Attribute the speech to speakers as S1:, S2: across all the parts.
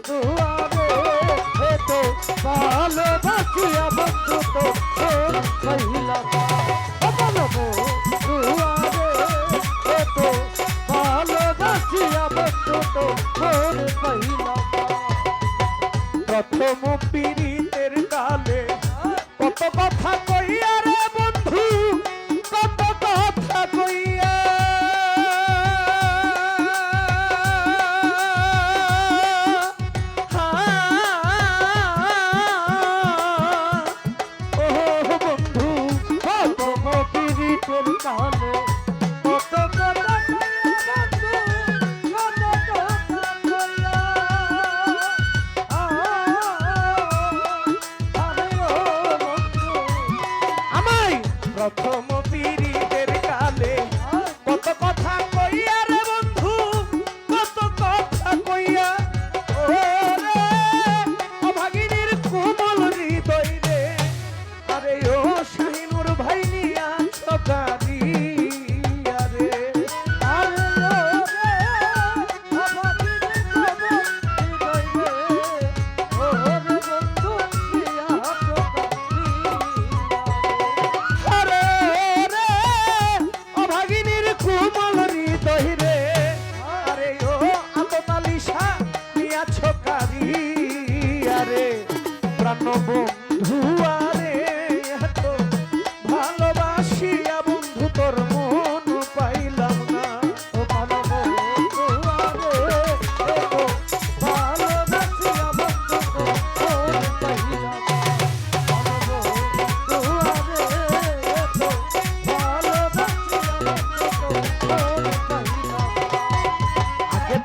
S1: বন্ধুয়ারে হে তো ভালোবাসিয়া বন্ধু তো মহিলা বলো বন্ধুয়ারে হে তো ভালোবাসিয়া বন্ধু তো মহিলা
S2: প্রথম পিড়িতের কালে কত কথা কইয়া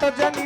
S2: জানি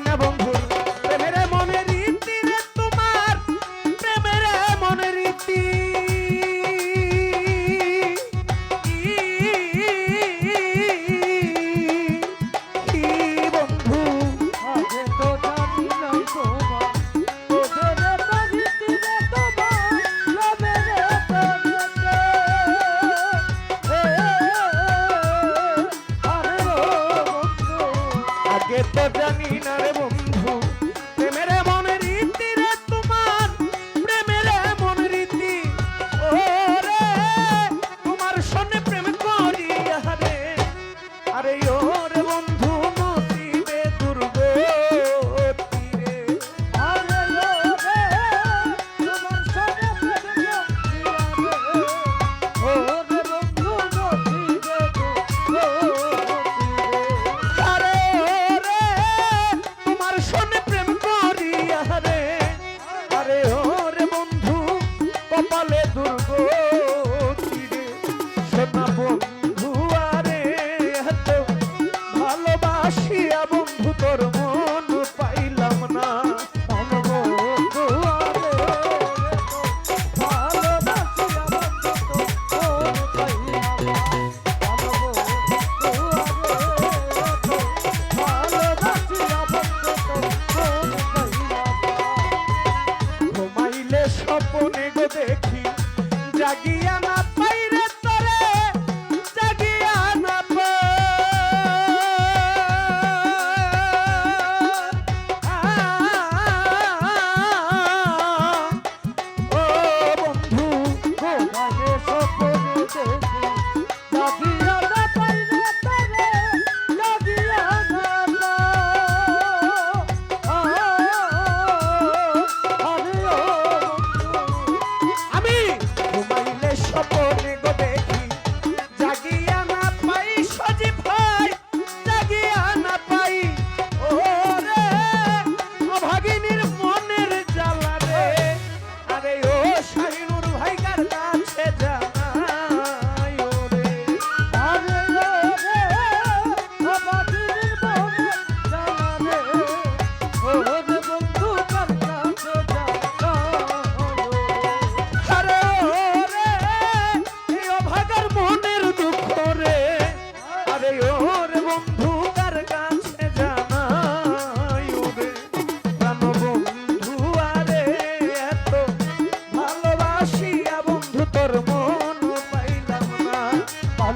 S2: জাগিয়া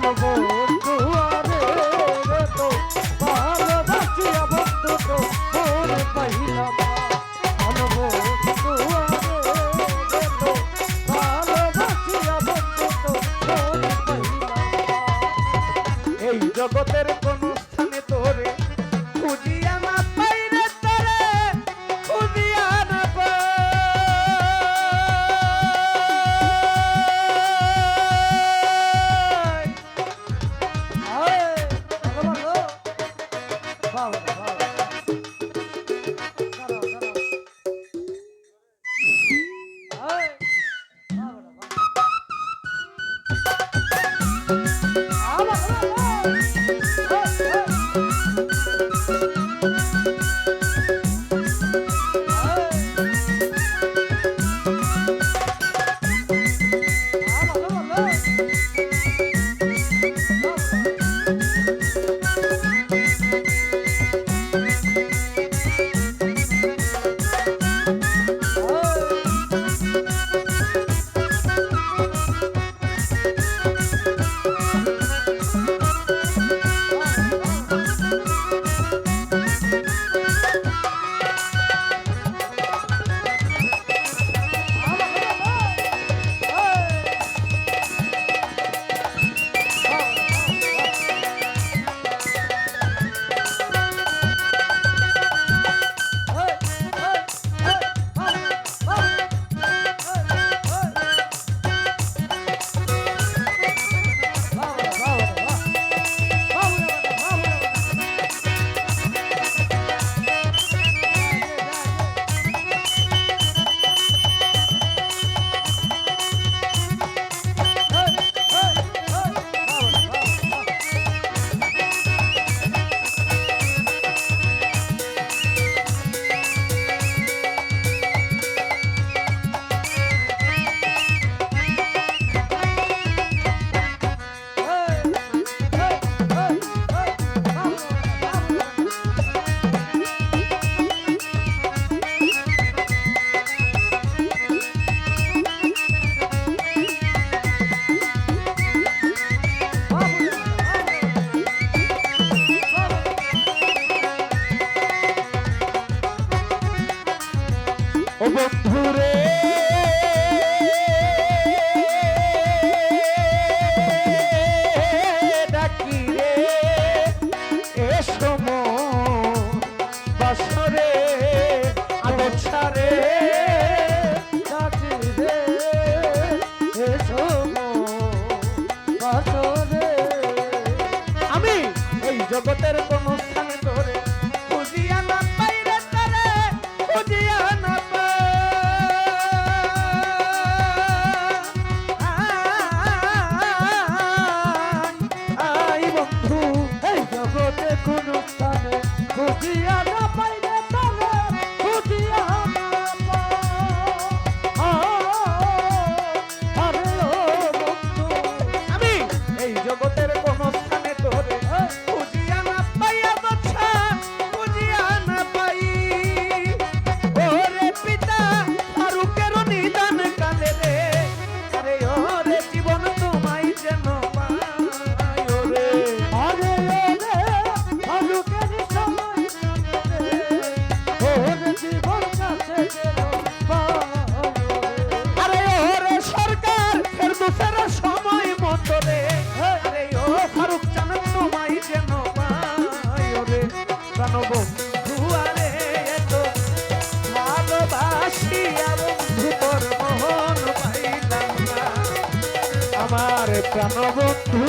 S1: Oh. you. Oh.
S2: বন্ধুরে। আমার প্রাণবন্ধু।